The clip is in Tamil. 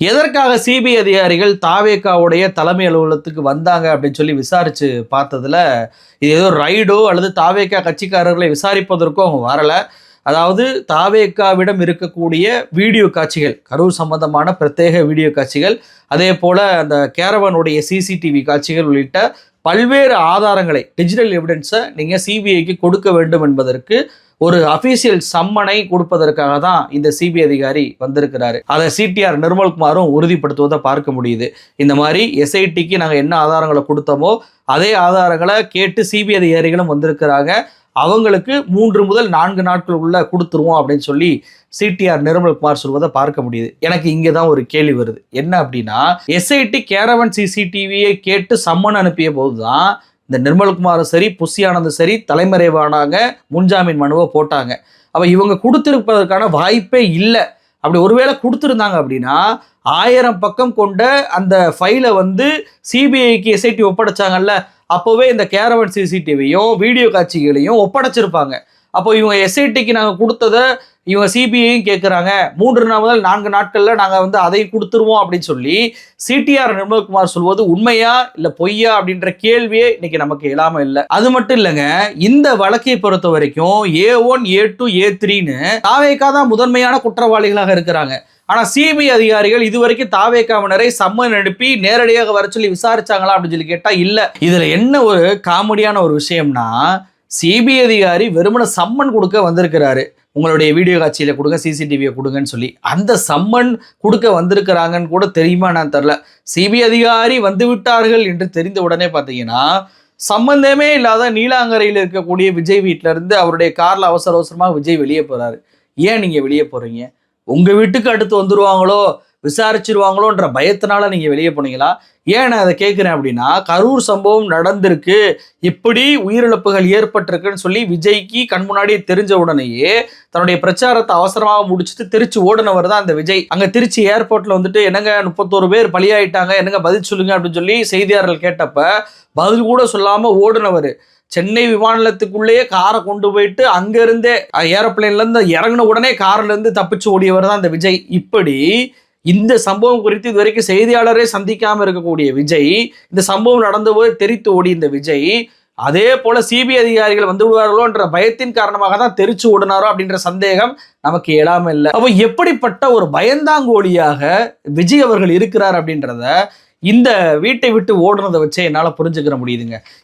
எதற்காக சிபிஐ அதிகாரிகள் தாவேக்காவுடைய தலைமை அலுவலகத்துக்கு வந்தாங்க அப்படின்னு சொல்லி விசாரிச்சு பார்த்ததுல இது ஏதோ ரைடோ அல்லது தாவேக்கா கட்சிக்காரர்களை விசாரிப்பதற்கோ அவங்க வரல. அதாவது தாவேக்காவிடம் இருக்கக்கூடிய வீடியோ காட்சிகள் கரூர் சம்பந்தமான பிரத்யேக வீடியோ காட்சிகள் அதே போல அந்த கேரவனுடைய சிசிடிவி காட்சிகள் உள்ளிட்ட பல்வேறு ஆதாரங்களை டிஜிட்டல் எவிடன்ஸை நீங்கள் சிபிஐக்கு கொடுக்க வேண்டும் என்பதற்கு ஒரு அபிஷியல் சம்மனை கொடுப்பதற்காக தான் இந்த சிபிஐ அதிகாரி வந்திருக்கிறாரு. அதை சிடிஆர் நிர்மல்குமாரும் உறுதிப்படுத்துவதை பார்க்க முடியுது. இந்த மாதிரி எஸ்ஐடிக்கு நாங்கள் என்ன ஆதாரங்களை கொடுத்தோமோ அதே ஆதாரங்களை கேட்டு சிபிஐ அதிகாரிகளும் வந்திருக்கிறாங்க. அவங்களுக்கு மூன்று முதல் நான்கு நாட்கள் உள்ள கொடுத்துருவோம் அப்படின்னு சொல்லி சிடிஆர் நிர்மல்குமார் சொல்வதை பார்க்க முடியுது. எனக்கு இங்கே தான் ஒரு கேள்வி வருது. என்ன அப்படின்னா எஸ்ஐடி கேரவன் சிசிடிவியை கேட்டு சம்மன் அனுப்பிய போது தான் இந்த நிர்மல்குமாரும் சரி புஷி ஆனந்தும் சரி தலைமறைவானாங்க முன்ஜாமீன் மனுவை போட்டாங்க. அப்போ இவங்க கொடுத்துருப்பதற்கான வாய்ப்பே இல்லை. அப்படி ஒருவேளை கொடுத்துருந்தாங்க அப்படின்னா ஆயிரம் பக்கம் கொண்ட அந்த ஃபைலை வந்து சிபிஐக்கு எஸ்ஐடி ஒப்படைச்சாங்கல்ல அப்போவே இந்த கேரவன் சிசிடிவியும் வீடியோ காட்சிகளையும் ஒப்படைச்சிருப்பாங்க. அப்போ இவங்க எஸ்ஐடிக்கு நாங்கள் கொடுத்ததை இவங்க சிபிஐயும் கேட்குறாங்க மூன்று நாள் முதல் நான்கு நாட்களில் நாங்கள் வந்து அதை கொடுத்துருவோம் அப்படின்னு சொல்லி சிடிஆர் நிர்மல்குமார் சொல்வது உண்மையா இல்லை பொய்யா அப்படின்ற கேள்வியே இன்னைக்கு நமக்கு இல்லாமல் இல்லை. அது மட்டும் இல்லைங்க இந்த வழக்கை பொறுத்த வரைக்கும் ஏ ஒன் ஏ டூ ஏ த்ரீன்னு தாவேக்கா தான் முதன்மையான குற்றவாளிகளாக இருக்கிறாங்க. ஆனால் சிபிஐ அதிகாரிகள் இதுவரைக்கும் தாவேக்காவினரை சம்மன் அனுப்பி நேரடியாக வர சொல்லி விசாரிச்சாங்களா அப்படின்னு சொல்லி கேட்டால் இல்லை. இதில் என்ன ஒரு காமெடியான ஒரு விஷயம்னா சிபிஐ அதிகாரி வெறுமன சம்மன் கொடுக்க வந்திருக்கிறாரு. உங்களுடைய வீடியோ காட்சியில் கொடுங்க சிசிடிவியை கொடுங்கன்னு சொல்லி அந்த சம்மன் கொடுக்க வந்திருக்கிறாங்கன்னு கூட தெரியுமா நான் தெரில. சிபிஐ அதிகாரி வந்து விட்டார்கள் என்று தெரிந்த உடனே பார்த்தீங்கன்னா சம்பந்தமே இல்லாத நீலாங்கரையில் இருக்கக்கூடிய விஜய் வீட்டிலேருந்து இருந்து அவருடைய காரில் அவசர அவசரமாக விஜய் வெளியே போகிறாரு ஏன் நீங்கள் வெளியே போகிறீங்க உங்கள் வீட்டுக்கு அடுத்து வந்துடுவாங்களோ விசாரிச்சிருவாங்களோன்ற பயத்தினால நீங்கள் வெளியே போனீங்களா? ஏன் நான் அதை கேட்குறேன் அப்படின்னா கரூர் சம்பவம் நடந்திருக்கு. இப்படி உயிரிழப்புகள் ஏற்பட்டிருக்குன்னு சொல்லி விஜய்க்கு கண் முன்னாடியே தெரிஞ்ச உடனேயே தன்னுடைய பிரச்சாரத்தை அவசரமாக முடிச்சுட்டு திருச்சி ஓடினவர் தான் அந்த விஜய். அங்கே திருச்சி ஏர்போர்ட்டில் வந்துட்டு என்னங்க முப்பத்தோரு பேர் பலியாயிட்டாங்க என்னங்க பதில் சொல்லுங்க அப்படின்னு சொல்லி செய்தியாளர்கள் கேட்டப்ப பதில் கூட சொல்லாமல் ஓடினவர். சென்னை விமான நிலையத்துக்குள்ளேயே காரை கொண்டு போயிட்டு அங்கேருந்தே ஏரோப்ளைன்லேருந்து இறங்கின உடனே கார்லேருந்து தப்பிச்சு ஓடியவர் தான் அந்த விஜய். இப்படி இந்த சம்பவம் குறித்து இது வரைக்கும் செய்தியாளரே சந்திக்காம இருக்கக்கூடிய விஜய் இந்த சம்பவம் நடந்தபோது தெரித்து ஓடி இந்த விஜய் அதே போல சிபிஐ அதிகாரிகள் வந்து விடுவார்களோன்ற பயத்தின் காரணமாக தான் தெரிச்சு ஓடினாரோ அப்படின்ற சந்தேகம் நமக்கு எழாம இல்லை. அப்போ எப்படிப்பட்ட ஒரு பயந்தாங்கோலியாக விஜய் அவர்கள் இருக்கிறார் அப்படின்றத இந்த வீட்டை விட்டு ஓடுனதை வச்சே என்னால் புரிஞ்சுக்கிற முடியுதுங்க.